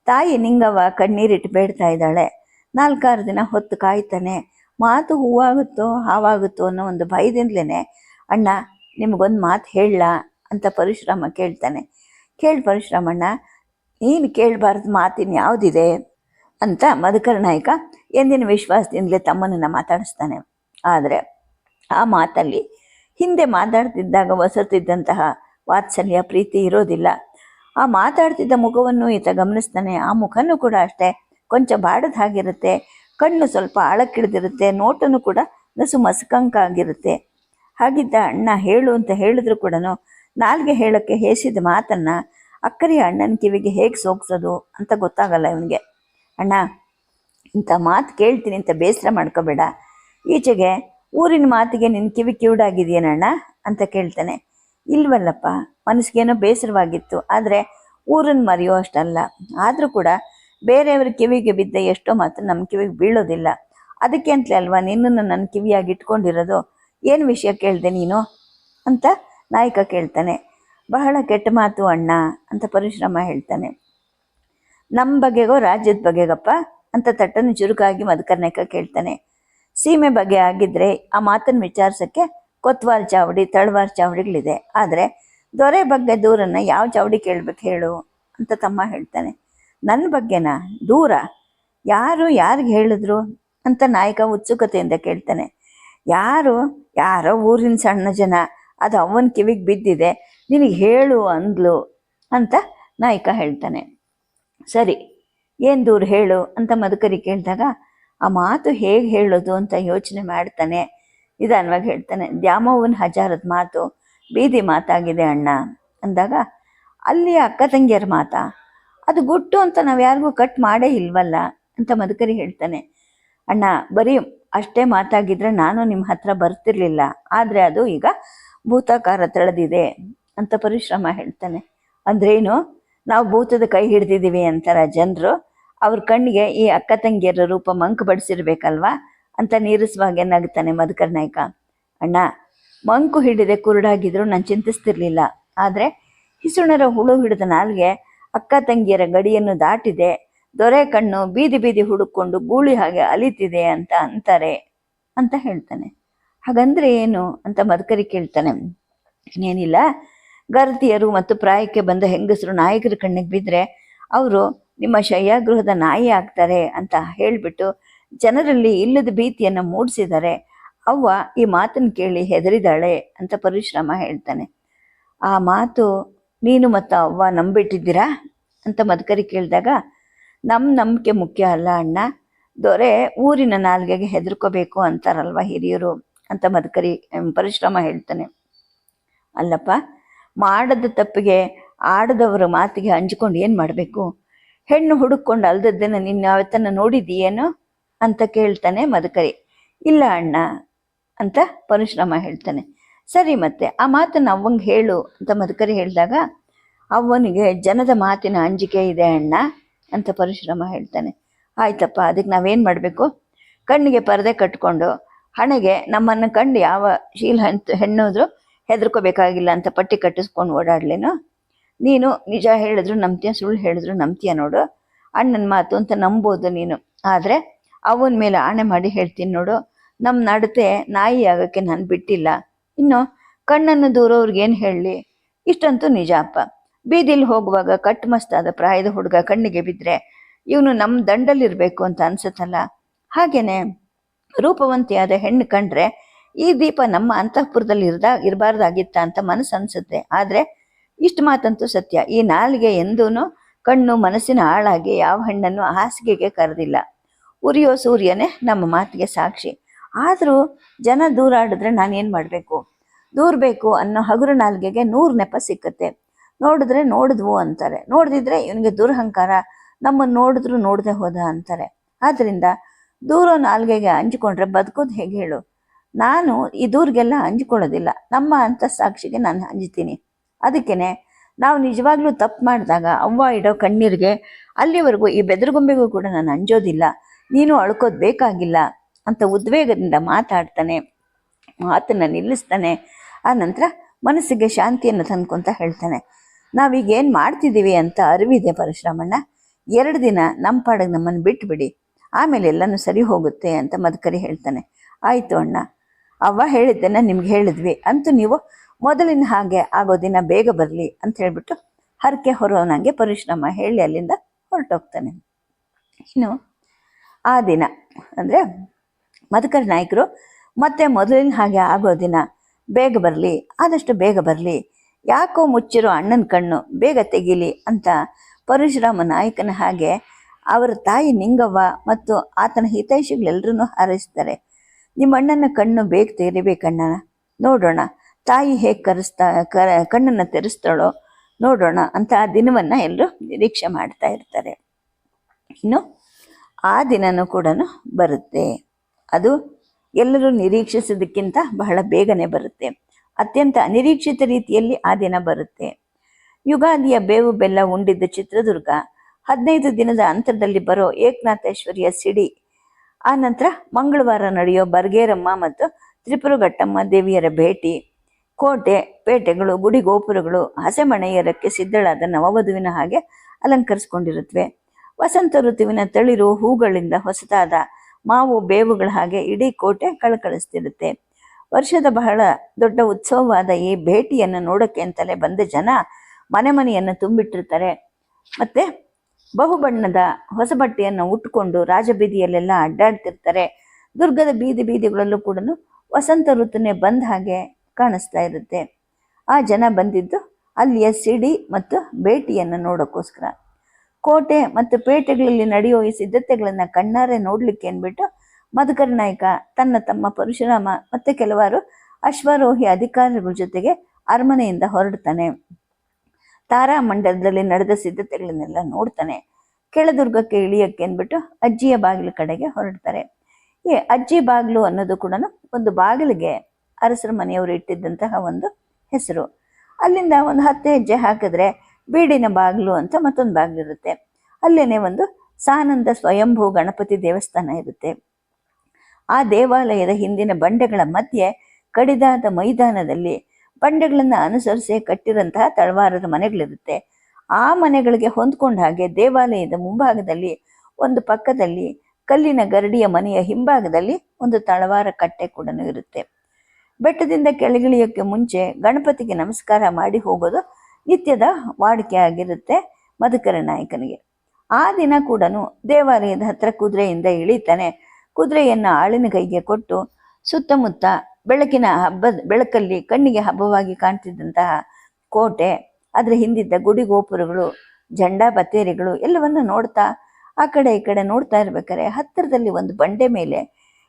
ತಾಯಿ ನಿಂಗವ್ವ ಕಣ್ಣೀರಿಟ್ಟು ಬೇಡ್ತಾ ಇದ್ದಾಳೆ. ನಾಲ್ಕಾರು ದಿನ ಹೊತ್ತು ಕಾಯ್ತಾನೆ. ಮಾತು ಹೂವಾಗುತ್ತೋ ಹಾವಾಗುತ್ತೋ ಅನ್ನೋ ಒಂದು ಭಯದಿಂದಲೇ ಅಣ್ಣ, ನಿಮಗೊಂದು ಮಾತು ಹೇಳಲ್ಲ ಅಂತ ಪರಶುರಾಮ ಕೇಳ್ತಾನೆ. ಕೇಳಿ ಪರಶುರಾಮಣ್ಣ, ನೀನು ಕೇಳಬಾರ್ದು ಮಾತಿನ ಯಾವುದಿದೆ? ಅಂತ ಮಧುಕರ ನಾಯಕ ಎಂದಿನ ವಿಶ್ವಾಸದಿಂದಲೇ ತಮ್ಮನನ್ನು ಮಾತಾಡಿಸ್ತಾನೆ. ಆದರೆ ಆ ಮಾತಲ್ಲಿ ಹಿಂದೆ ಮಾತಾಡ್ತಿದ್ದಾಗ ಹೊಸತಿದ್ದಂತಹ ವಾತ್ಸಲ್ಯ ಪ್ರೀತಿ ಇರೋದಿಲ್ಲ. ಆ ಮಾತಾಡ್ತಿದ್ದ ಮುಖವನ್ನು ಈತ ಗಮನಿಸ್ತಾನೆ. ಆ ಮುಖನೂ ಕೂಡ ಅಷ್ಟೇ. ಕೊಂಚ ಬಾಡದಾಗಿರುತ್ತೆ ಕಣ್ಣು ಸ್ವಲ್ಪ ಆಳಕ್ಕಿಳಿದಿರುತ್ತೆ. ನೋಟನು ಕೂಡ ನಸು ಮಸಕಂಕ ಆಗಿರುತ್ತೆ ಹಾಗಿದ್ದ ಅಣ್ಣ ಹೇಳು ಅಂತ ಹೇಳಿದ್ರು ಕೂಡ ನಾಲ್ಗೆ ಹೇಳಕ್ಕೆ ಹೇಸಿದ ಮಾತನ್ನ ಅಕ್ಕರಿ ಅಣ್ಣನ ಕಿವಿಗೆ ಹೇಗೆ ಸೋಗ್ಸೋದು ಅಂತ ಗೊತ್ತಾಗಲ್ಲ ಇವನಿಗೆ. ಅಣ್ಣ, ಇಂಥ ಮಾತು ಕೇಳ್ತೀನಿ ಅಂತ ಬೇಸರ ಮಾಡ್ಕೋಬೇಡ. ಈಚೆಗೆ ಊರಿನ ಮಾತಿಗೆ ನಿನ್ನ ಕಿವಿ ಕಿವಿಡಾಗಿದೆಯೇನಣ್ಣ ಅಂತ ಕೇಳ್ತಾನೆ. ಇಲ್ವಲ್ಲಪ್ಪ, ಮನಸ್ಸಿಗೇನೋ ಬೇಸರವಾಗಿತ್ತು. ಆದರೆ ಊರನ್ನು ಮರೆಯೋ ಅಷ್ಟಲ್ಲ. ಆದರೂ ಕೂಡ ಬೇರೆಯವ್ರ ಕಿವಿಗೆ ಬಿದ್ದ ಎಷ್ಟೋ ಮಾತು ನಮ್ಮ ಕಿವಿಗೆ ಬೀಳೋದಿಲ್ಲ. ಅದಕ್ಕೆ ಅಂತಲೇ ಅಲ್ವಾ ನಿನ್ನನ್ನು ನನ್ನ ಕಿವಿಯಾಗಿ ಇಟ್ಕೊಂಡಿರೋದು? ಏನು ವಿಷಯ ಕೇಳಿದೆ ನೀನು? ಅಂತ ನಾಯಕ ಕೇಳ್ತಾನೆ, ಬಹಳ ಕೆಟ್ಟ ಮಾತು ಅಣ್ಣ ಅಂತ ಪರಿಶ್ರಮ ಹೇಳ್ತಾನೆ. ನಮ್ಮ ಬಗೆಗೋ ರಾಜ್ಯದ ಬಗೆಗಪ್ಪ ಅಂತ ತಟ್ಟನ್ನು ಚುರುಕಾಗಿ ಮಧುಕರ್ನಾಯಕ ಕೇಳ್ತಾನೆ. ಸೀಮೆ ಬಗ್ಗೆ ಆಗಿದ್ರೆ ಆ ಮಾತನ್ನು ವಿಚಾರಿಸೋಕ್ಕೆ ಕೊತ್ವಾಲ್ ಚಾವಡಿ, ತಳವಾರ್ ಚಾವಡಿಗಳಿದೆ. ಆದರೆ ದೊರೆ ಬಗ್ಗೆ ದೂರನ್ನು ಯಾವ ಚಾವಡಿ ಕೇಳ್ಬೇಕು ಹೇಳು ಅಂತ ತಮ್ಮ ಹೇಳ್ತಾನೆ. ನನ್ನ ಬಗ್ಗೆನಾ? ದೂರ? ಯಾರು ಯಾರಿಗೆ ಹೇಳಿದ್ರು ಅಂತ ನಾಯಕ ಉತ್ಸುಕತೆಯಿಂದ ಕೇಳ್ತಾನೆ. ಯಾರು? ಯಾರೋ ಊರಿನ ಸಣ್ಣ ಜನ. ಅದು ಅವನ ಕಿವಿಗೆ ಬಿದ್ದಿದೆ. ನಿನಗೆ ಹೇಳು ಅಂದ್ಲು ಅಂತ ನಾಯಕ ಹೇಳ್ತಾನೆ. ಸರಿ, ಏನು ದೂರು ಹೇಳು ಅಂತ ಮಧುಕರಿ ಕೇಳಿದಾಗ, ಆ ಮಾತು ಹೇಗೆ ಹೇಳೋದು ಅಂತ ಯೋಚನೆ ಮಾಡ್ತಾನೆ. ನಿಧಾನವಾಗಿ ಹೇಳ್ತಾನೆ, ದ್ಯಾಮವ್ವನ ಹಜಾರದ ಮಾತು, ಬೀದಿ ಮಾತಾಗಿದೆ ಅಣ್ಣ ಅಂದಾಗ, ಅಲ್ಲಿ ಅಕ್ಕ ತಂಗಿಯರ ಮಾತಾ? ಅದು ಗುಟ್ಟು ಅಂತ ನಾವು ಯಾರಿಗೂ ಕಟ್ ಮಾಡೇ ಇಲ್ವಲ್ಲ ಅಂತ ಮಧುಕರಿ ಹೇಳ್ತಾನೆ. ಅಣ್ಣ, ಬರೀ ಅಷ್ಟೇ ಮಾತಾಗಿದ್ರೆ ನಾನು ನಿಮ್ಮ ಹತ್ರ ಬರ್ತಿರ್ಲಿಲ್ಲ, ಆದರೆ ಅದು ಈಗ ಭೂತಾಕಾರ ತಳೆದಿದೆ ಅಂತ ಪರಿಶ್ರಮ ಹೇಳ್ತಾನೆ. ಅಂದ್ರೇನು? ನಾವು ಭೂತದ ಕೈ ಹಿಡ್ದಿದ್ದೀವಿ ಅಂತಾರ ಜನರು ಅವ್ರ ಕಣ್ಣಿಗೆ ಈ ಅಕ್ಕ ತಂಗಿಯರ ರೂಪ ಮಂಕು ಬಡಿಸಿರ್ಬೇಕಲ್ವಾ ಅಂತ ನೀರಿಸುವಾಗ ನಗ್ತಾನೆ ಮಧುಕರ್ ನಾಯ್ಕ. ಅಣ್ಣ, ಮಂಕು ಹಿಡಿದೆ ಕುರುಡಾಗಿದ್ರು ನಾನು ಚಿಂತಿಸ್ತಿರ್ಲಿಲ್ಲ. ಆದರೆ ಹಿಸುಣರ ಹುಳು ಹಿಡಿದ ನಾಲ್ಗೆ ಅಕ್ಕ ತಂಗಿಯರ ಗಡಿಯನ್ನು ದಾಟಿದೆ. ದೊರೆ ಕಣ್ಣು ಬೀದಿ ಬೀದಿ ಹುಡುಕೊಂಡು ಗೂಳಿ ಹಾಗೆ ಅಲಿತಿದೆ ಅಂತ ಅಂತಾರೆ ಅಂತ ಹೇಳ್ತಾನೆ. ಹಾಗಂದ್ರೆ ಏನು ಅಂತ ಮದಕರಿ ಕೇಳ್ತಾನೆ. ಇನ್ನೇನಿಲ್ಲ ಗರ್ತಿಯರು ಮತ್ತು ಪ್ರಾಯಕ್ಕೆ ಬಂದ ಹೆಂಗಸರು ನಾಯಕರ ಕಣ್ಣಿಗೆ ಬಿದ್ದರೆ ಅವರು ನಿಮ್ಮ ಶಯ್ಯಾಗೃಹದ ನಾಯಿ ಆಗ್ತಾರೆ ಅಂತ ಹೇಳಿಬಿಟ್ಟು ಜನರಲ್ಲಿ ಇಲ್ಲದ ಭೀತಿಯನ್ನು ಮೂಡಿಸಿದ್ದಾರೆ. ಅವ್ವ ಈ ಮಾತನ್ನು ಕೇಳಿ ಹೆದರಿದಾಳೆ ಅಂತ ಪರಿಶ್ರಮ ಹೇಳ್ತಾನೆ. ಆ ಮಾತು ನೀನು ಮತ್ತು ಅವ್ವ ನಂಬಿಟ್ಟಿದ್ದೀರಾ ಅಂತ ಮದಕರಿ ಕೇಳಿದಾಗ ನಮ್ಮ ನಂಬಿಕೆ ಮುಖ್ಯ ಅಲ್ಲ ಅಣ್ಣ, ದೊರೆ ಊರಿನ ನಾಲ್ಗೆಗೆ ಹೆದರ್ಕೋಬೇಕು ಅಂತಾರಲ್ವ ಹಿರಿಯರು. ಅಂತ ಮದಕರಿ ಪರಶುರಾಮ ಹೇಳ್ತಾನೆ. ಅಲ್ಲಪ್ಪ, ಮಾಡದ ತಪ್ಪಿಗೆ ಆಡದವರ ಮಾತಿಗೆ ಹಂಚಿಕೊಂಡು ಏನು ಮಾಡಬೇಕು? ಹೆಣ್ಣು ಹುಡುಕೊಂಡು ಅಲ್ದದ್ದನ್ನು ನಿನ್ನ ಯಾವತ್ತನ್ನ ನೋಡಿದೀಯೇನು ಅಂತ ಕೇಳ್ತಾನೆ ಮದಕರಿ ಇಲ್ಲ ಅಣ್ಣ ಅಂತ ಪರಿಶ್ರಮ ಹೇಳ್ತಾನೆ. ಸರಿ ಮತ್ತೆ, ಆ ಮಾತನ್ನು ಅವಂಗೆ ಹೇಳು ಅಂತ ಮದಕರಿ ಹೇಳಿದಾಗ ಅವನಿಗೆ ಜನದ ಮಾತಿನ ಅಂಜಿಕೆ ಇದೆ ಅಣ್ಣ ಅಂತ ಪರಿಶ್ರಮ ಹೇಳ್ತಾನೆ. ಆಯ್ತಪ್ಪ, ಅದಕ್ಕೆ ನಾವೇನು ಮಾಡಬೇಕು? ಕಣ್ಣಿಗೆ ಪರದೆ ಕಟ್ಕೊಂಡು ಹಣೆಗೆ ನಮ್ಮನ್ನು ಕಂಡು ಯಾವ ಶೀಲ ಹೆಣ್- ಹೆಣ್ಣೋದ್ರು ಹೆದರ್ಕೋಬೇಕಾಗಿಲ್ಲ ಅಂತ ಪಟ್ಟಿ ಕಟ್ಟಿಸ್ಕೊಂಡು ಓಡಾಡ್ಲೇನು? ನೀನು ನಿಜ ಹೇಳಿದ್ರು ನಂಬ್ತೀಯ, ಸುಳ್ಳು ಹೇಳಿದ್ರು ನಂಬ್ತೀಯ ನೋಡು. ಅಣ್ಣನ ಮಾತು ಅಂತ ನಂಬೋದು ನೀನು. ಆದರೆ ಅವನ ಮೇಲೆ ಆಣೆ ಮಾಡಿ ಹೇಳ್ತೀನಿ ನೋಡು. ನಮ್ಮ ನಡತೆ ನಾಯಿ ಆಗೋಕ್ಕೆ ನಾನು ಬಿಟ್ಟಿಲ್ಲ. ಇನ್ನು ಕಣ್ಣನ್ನು ದೂರವ್ರಿಗೇನು ಹೇಳಲಿ? ಇಷ್ಟಂತೂ ನಿಜ ಅಪ್ಪ. ಬೀದಿಲಿ ಹೋಗುವಾಗ ಕಟ್ಟು ಮಸ್ತಾದ ಪ್ರಾಯದ ಹುಡುಗ ಕಣ್ಣಿಗೆ ಬಿದ್ದರೆ ಇವನು ನಮ್ಮ ದಂಡಲ್ಲಿರಬೇಕು ಅಂತ ಅನ್ಸುತ್ತಲ್ಲ. ಹಾಗೇನೆ ರೂಪವಂತಿಯಾದ ಹೆಣ್ಣು ಕಂಡ್ರೆ ಈ ದೀಪ ನಮ್ಮ ಅಂತಃಪುರದಲ್ಲಿ ಇರ್ದ, ಇರಬಾರ್ದಾಗಿತ್ತ ಅಂತ ಮನಸ್ಸು ಅನ್ಸುತ್ತೆ. ಆದರೆ ಇಷ್ಟು ಮಾತಂತೂ ಸತ್ಯ. ಈ ನಾಲಿಗೆ ಎಂದೂ ಕಣ್ಣು ಮನಸ್ಸಿನ ಆಳಾಗಿ ಯಾವ ಹೆಣ್ಣನ್ನು ಹಾಸಿಗೆಗೆ ಕರೆದಿಲ್ಲ. ಉರಿಯೋ ಸೂರ್ಯನೇ ನಮ್ಮ ಮಾತಿಗೆ ಸಾಕ್ಷಿ. ಆದರೂ ಜನ ದೂರಾಡಿದ್ರೆ ನಾನೇನು ಮಾಡಬೇಕು? ದೂರಬೇಕು ಅನ್ನೋ ಹಗುರು ನಾಲ್ಗೆಗೆ ನೂರು ನೆಪ ಸಿಕ್ಕತ್ತೆ. ನೋಡಿದ್ರೆ ನೋಡಿದ್ವು ಅಂತಾರೆ. ನೋಡಿದ್ರೆ ಇವನಿಗೆ ದುರಹಂಕಾರ. ನಮ್ಮನ್ನು ನೋಡಿದ್ರು ನೋಡದೆ ಹೋದ ಅಂತಾರೆ. ಆದ್ದರಿಂದ ದೂರ ನಾಲ್ಗೆಗೆ ಹಂಚಿಕೊಂಡ್ರೆ ಬದುಕೋದು ಹೇಗೆ ಹೇಳು? ನಾನು ಈ ದೂರಿಗೆಲ್ಲ ಹಂಚಿಕೊಳ್ಳೋದಿಲ್ಲ ನಮ್ಮ ಅಂತ ಸಾಕ್ಷಿಗೆ ನಾನು ಹಂಚ್ತೀನಿ ಅದಕ್ಕೇನೆ, ನಾವು ನಿಜವಾಗ್ಲೂ ತಪ್ಪು ಮಾಡಿದಾಗ ಅವ್ವ ಇಡೋ ಕಣ್ಣೀರಿಗೆ ಅಲ್ಲಿವರೆಗೂ ಈ ಬೆದರುಗೊಂಬೆಗೂ ಕೂಡ ನಾನು ಅಂಜೋದಿಲ್ಲ. ನೀನು ಅಳ್ಕೋದು ಬೇಕಾಗಿಲ್ಲ ಅಂತ ಉದ್ವೇಗದಿಂದ ಮಾತಾಡ್ತಾನೆ, ಮಾತನ್ನು ನಿಲ್ಲಿಸ್ತಾನೆ. ಆ ನಂತರ ಮನಸ್ಸಿಗೆ ಶಾಂತಿಯನ್ನು ತಂದ್ಕೊಂತ ಹೇಳ್ತಾನೆ, ನಾವೀಗೇನು ಮಾಡ್ತಿದ್ದೀವಿ ಅಂತ ಅರಿವಿದೆ ಪರಶುರಾಮಣ್ಣ. ಎರಡು ದಿನ ನಮ್ಮ ಪಾಡಿಗೆ ನಮ್ಮನ್ನು ಬಿಟ್ಬಿಡಿ. ಆಮೇಲೆ ಎಲ್ಲನೂ ಸರಿ ಹೋಗುತ್ತೆ ಅಂತ ಮದಕರಿ ಹೇಳ್ತಾನೆ. ಆಯಿತು ಅಣ್ಣ, ಅವ್ವ ಹೇಳಿದ್ದನ್ನು ನಿಮ್ಗೆ ಹೇಳಿದ್ವಿ. ಅಂತೂ ನೀವು ಮೊದಲಿನ ಹಾಗೆ ಆಗೋ ದಿನ ಬೇಗ ಬರಲಿ ಅಂತ ಹೇಳಿಬಿಟ್ಟು ಹರಕೆ ಹೊರೋನಂಗೆ ಪರಿಶ್ರಮ ಹೇಳಿ ಅಲ್ಲಿಂದ ಹೊರಟೋಗ್ತಾನೆ. ಇನ್ನು ಆ ದಿನ, ಅಂದರೆ ಮಧುಕರ್ ನಾಯಕರು ಮತ್ತೆ ಮೊದಲಿನ ಹಾಗೆ ಆಗೋ ದಿನ ಬೇಗ ಬರಲಿ, ಆದಷ್ಟು ಬೇಗ ಬರಲಿ, ಯಾಕೋ ಮುಚ್ಚಿರೋ ಅಣ್ಣನ ಕಣ್ಣು ಬೇಗ ತೆಗೀಲಿ ಅಂತ ಪರಶುರಾಮ ನಾಯಕನ ಹಾಗೆ ಅವರ ತಾಯಿ ನಿಂಗವ್ವ ಮತ್ತು ಆತನ ಹಿತೈಷಿಗಳೆಲ್ಲರೂ ಹಾರೈಸ್ತಾರೆ. ನಿಮ್ಮ ಅಣ್ಣನ ಕಣ್ಣು ಬೇಗ ತೆರಿಬೇಕಣ್ಣ. ನೋಡೋಣ, ತಾಯಿ ಹೇಗೆ ಕರೆಸ್ತಾ, ಕರ, ಕಣ್ಣನ್ನು ತೆರೆಸ್ತಾಳೋ ನೋಡೋಣ ಅಂತ ಆ ದಿನವನ್ನು ಎಲ್ಲರೂ ನಿರೀಕ್ಷೆ ಮಾಡ್ತಾ ಇರ್ತಾರೆ. ಇನ್ನು ಆ ದಿನನೂ ಕೂಡ ಬರುತ್ತೆ. ಅದು ಎಲ್ಲರೂ ನಿರೀಕ್ಷಿಸೋದಕ್ಕಿಂತ ಬಹಳ ಬೇಗನೆ ಬರುತ್ತೆ. ಅತ್ಯಂತ ಅನಿರೀಕ್ಷಿತ ರೀತಿಯಲ್ಲಿ ಆ ದಿನ ಬರುತ್ತೆ. ಯುಗಾದಿಯ ಬೇವು ಬೆಲ್ಲ ಉಂಡಿದ್ದ ಚಿತ್ರದುರ್ಗ ಹದಿನೈದು ದಿನದ ಅಂತರದಲ್ಲಿ ಬರೋ ಏಕನಾಥೇಶ್ವರಿಯ ಸಿಡಿ. ಆ ನಂತರ ಮಂಗಳವಾರ ನಡೆಯೋ ಬರ್ಗೇರಮ್ಮ ಮತ್ತು ತ್ರಿಪುರಘಟ್ಟಮ್ಮ ದೇವಿಯರ ಭೇಟಿ. ಕೋಟೆ, ಪೇಟೆಗಳು, ಗುಡಿ ಗೋಪುರಗಳು, ಹಸೆಮಣೆಯರಕ್ಕೆ ಸಿದ್ಧಳಾದ ನವವಧುವಿನ ಹಾಗೆ ಅಲಂಕರಿಸಿಕೊಂಡಿರುತ್ತವೆ. ವಸಂತ ಋತುವಿನ ತಳಿರು ಹೂಗಳಿಂದ ಹೊಸತಾದ ಮಾವು ಬೇವುಗಳ ಹಾಗೆ ಇಡೀ ಕೋಟೆ ಕಳಕಳಿಸ್ತಿರುತ್ತೆ. ವರ್ಷದ ಬಹಳ ದೊಡ್ಡ ಉತ್ಸವವಾದ ಈ ಭೇಟಿಯನ್ನು ನೋಡೋಕ್ಕೆ ಅಂತಲೇ ಬಂದ ಜನ ಮನೆ ಮನೆಯನ್ನು ತುಂಬಿಟ್ಟಿರ್ತಾರೆ. ಮತ್ತೆ ಬಹುಬಣ್ಣದ ಹೊಸ ಬಟ್ಟೆಯನ್ನು ಉಟ್ಕೊಂಡು ರಾಜಬೀದಿಯಲ್ಲೆಲ್ಲ ಅಡ್ಡಾಡ್ತಿರ್ತಾರೆ. ದುರ್ಗದ ಬೀದಿ ಬೀದಿಗಳಲ್ಲೂ ಕೂಡ ವಸಂತ ಋತುನೇ ಬಂದ ಹಾಗೆ ಕಾಣಿಸ್ತಾ ಇರುತ್ತೆ. ಆ ಜನ ಬಂದಿದ್ದು ಅಲ್ಲಿಯ ಸಿಡಿ ಮತ್ತು ಬೇಟಿಯನ್ನು ನೋಡೋಕ್ಕೋಸ್ಕರ ಕೋಟೆ ಮತ್ತು ಪೇಟೆಗಳಲ್ಲಿ ನಡೆಯೋ ಈ ಸಿದ್ಧತೆಗಳನ್ನು ಕಣ್ಣಾರೆ ನೋಡಲಿಕ್ಕೆ ಅಂದ್ಬಿಟ್ಟು ಮಧುಕರ ನಾಯಕ, ತನ್ನ ತಮ್ಮ ಪರಶುರಾಮ ಮತ್ತು ಕೆಲವಾರು ಅಶ್ವಾರೋಹಿ ಅಧಿಕಾರಿಗಳ ಜೊತೆಗೆ ಅರಮನೆಯಿಂದ ಹೊರಡ್ತಾನೆ. ತಾರಾಮಂಡಲದಲ್ಲಿ ನಡೆದ ಸಿದ್ಧತೆಗಳನ್ನೆಲ್ಲ ನೋಡ್ತಾನೆ. ಕೆಳದುರ್ಗಕ್ಕೆ ಇಳಿಯಕ್ಕೆ ಅಂದ್ಬಿಟ್ಟು ಅಜ್ಜಿಯ ಬಾಗಿಲು ಕಡೆಗೆ ಹೊರಡ್ತಾರೆ. ಈ ಅಜ್ಜಿ ಬಾಗಿಲು ಅನ್ನೋದು ಕೂಡ ಒಂದು ಬಾಗಿಲಿಗೆ ಅರಸರ ಮನೆಯವರು ಇಟ್ಟಿದ್ದಂತಹ ಒಂದು ಹೆಸರು. ಅಲ್ಲಿಂದ ಒಂದು ಹತ್ತು ಹೆಜ್ಜೆ ಹಾಕಿದ್ರೆ ಬೀಡಿನ ಬಾಗಿಲು ಅಂತ ಮತ್ತೊಂದು ಬಾಗಿಲಿರುತ್ತೆ ಅಲ್ಲೇನೆ ಒಂದು ಸಾನಂದ ಸ್ವಯಂಭೂ ಗಣಪತಿ ದೇವಸ್ಥಾನ ಇರುತ್ತೆ. ಆ ದೇವಾಲಯದ ಹಿಂದಿನ ಬಂಡೆಗಳ ಮಧ್ಯೆ ಕಡಿದಾದ ಮೈದಾನದಲ್ಲಿ ಬಂಡೆಗಳನ್ನು ಅನುಸರಿಸಿ ಕಟ್ಟಿದಂತಹ ತಳವಾರದ ಮನೆಗಳಿರುತ್ತೆ. ಆ ಮನೆಗಳಿಗೆ ಹೊಂದ್ಕೊಂಡ ಹಾಗೆ ದೇವಾಲಯದ ಮುಂಭಾಗದಲ್ಲಿ, ಒಂದು ಪಕ್ಕದಲ್ಲಿ ಕಲ್ಲಿನ ಗರಡಿಯ ಮನೆಯ ಹಿಂಭಾಗದಲ್ಲಿ ಒಂದು ತಳವಾರ ಕಟ್ಟೆ ಕೂಡ ಇರುತ್ತೆ. ಬೆಟ್ಟದಿಂದ ಕೆಳಗಿಳಿಯೋಕ್ಕೆ ಮುಂಚೆ ಗಣಪತಿಗೆ ನಮಸ್ಕಾರ ಮಾಡಿ ಹೋಗೋದು ನಿತ್ಯದ ವಾಡಿಕೆ ಆಗಿರುತ್ತೆ ಮಧುಕರ ನಾಯಕನಿಗೆ. ಆ ದಿನ ಕೂಡ ದೇವಾಲಯದ ಹತ್ರ ಕುದುರೆಯಿಂದ ಇಳಿತಾನೆ ಕುದುರೆಯನ್ನು ಆಳಿನ ಕೈಗೆ ಕೊಟ್ಟು ಸುತ್ತಮುತ್ತ ಬೆಳಕಿನ ಹಬ್ಬದ, ಬೆಳಕಲ್ಲಿ ಕಣ್ಣಿಗೆ ಹಬ್ಬವಾಗಿ ಕಾಣ್ತಿದ್ದಂತಹ ಕೋಟೆ, ಅದರ ಹಿಂದಿದ್ದ ಗುಡಿ ಗೋಪುರಗಳು, ಜಂಡಾ ಬತ್ತೇರಿಗಳು ಎಲ್ಲವನ್ನು ನೋಡ್ತಾ, ಆ ಕಡೆ ಈ ಕಡೆ ನೋಡ್ತಾ ಇರ್ಬೇಕಾದ್ರೆ ಹತ್ತಿರದಲ್ಲಿ ಒಂದು ಬಂಡೆ ಮೇಲೆ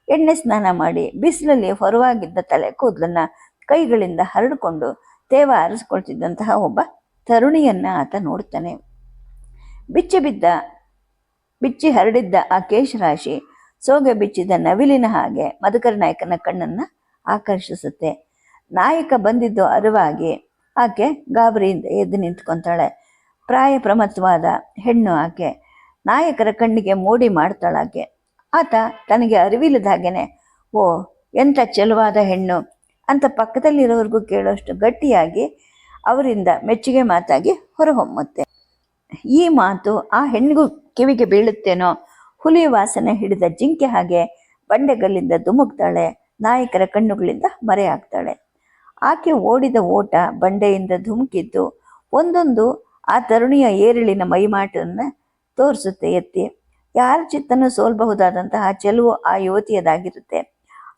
ಎಣ್ಣೆ ಸ್ನಾನ ಮಾಡಿ ಬಿಸಿಲಲ್ಲಿ ಹೊರವಾಗಿದ್ದ ತಲೆ ಕೂದಲನ್ನ ಕೈಗಳಿಂದ ಹರಡಿಕೊಂಡು ತೇವ ಆರಿಸ್ಕೊಳ್ತಿದ್ದಂತಹ ಒಬ್ಬ ತರುಣಿಯನ್ನ ಆತ ನೋಡ್ತಾನೆ. ಬಿಚ್ಚಿ ಬಿದ್ದ, ಬಿಚ್ಚಿ ಹರಡಿದ್ದ ಆ ಕೇಶರಾಶಿ ಸೋಗೆ ಬಿಚ್ಚಿದ ನವಿಲಿನ ಹಾಗೆ ಮಧುಕರ ನಾಯಕನ ಕಣ್ಣನ್ನ ಆಕರ್ಷಿಸುತ್ತೆ. ನಾಯಕ ಬಂದಿದ್ದು ಅರಿವಾಗಿ ಆಕೆ ಗಾಬರಿಯಿಂದ ಎದ್ದು ನಿಂತ್ಕೊತಾಳೆ. ಪ್ರಾಯ ಪ್ರಮತ್ವಾದ ಹೆಣ್ಣು ಆಕೆ ನಾಯಕರ ಕಣ್ಣಿಗೆ ಮೋಡಿ ಮಾಡ್ತಾಳಾಕೆ ಆತ ತನಗೆ ಅರಿವಿಲ್ಲದ ಹಾಗೇನೆ, ಓ, ಎಂಥ ಚೆಲುವಾದ ಹೆಣ್ಣು. ಅಂತ ಪಕ್ಕದಲ್ಲಿರೋರಿಗೂ ಕೇಳೋಷ್ಟು ಗಟ್ಟಿಯಾಗಿ ಅವರಿಂದ ಮೆಚ್ಚುಗೆ ಮಾತಾಗಿ ಹೊರಹೊಮ್ಮುತ್ತೆ. ಈ ಮಾತು ಆ ಹೆಣ್ಣಿಗೂ ಕಿವಿಗೆ ಬೀಳುತ್ತೇನೋ? ಹುಲಿ ವಾಸನೆ ಹಿಡಿದ ಜಿಂಕೆ ಹಾಗೆ ಬಂಡೆಗಲ್ಲಿಂದ ಧುಮುಕ್ತಾಳೆ. ನಾಯಕರ ಕಣ್ಣುಗಳಿಂದ ಮರೆಯಾಗ್ತಾಳೆ. ಆಕೆ ಓಡಿದ ಓಟ ಬಂಡೆಯಿಂದ ಧುಮುಕಿದ್ದು ಒಂದೊಂದು ಆ ತರುಣಿಯ ಏರಿಳಿನ ಮೈಮಾಟನ್ನು ತೋರಿಸುತ್ತೆ ಎತ್ತಿ. ಯಾರ ಚಿತ್ತನ್ನು ಸೋಲ್ಬಹುದಾದಂತಹ ಚೆಲುವು ಆ ಯುವತಿಯದಾಗಿರುತ್ತೆ.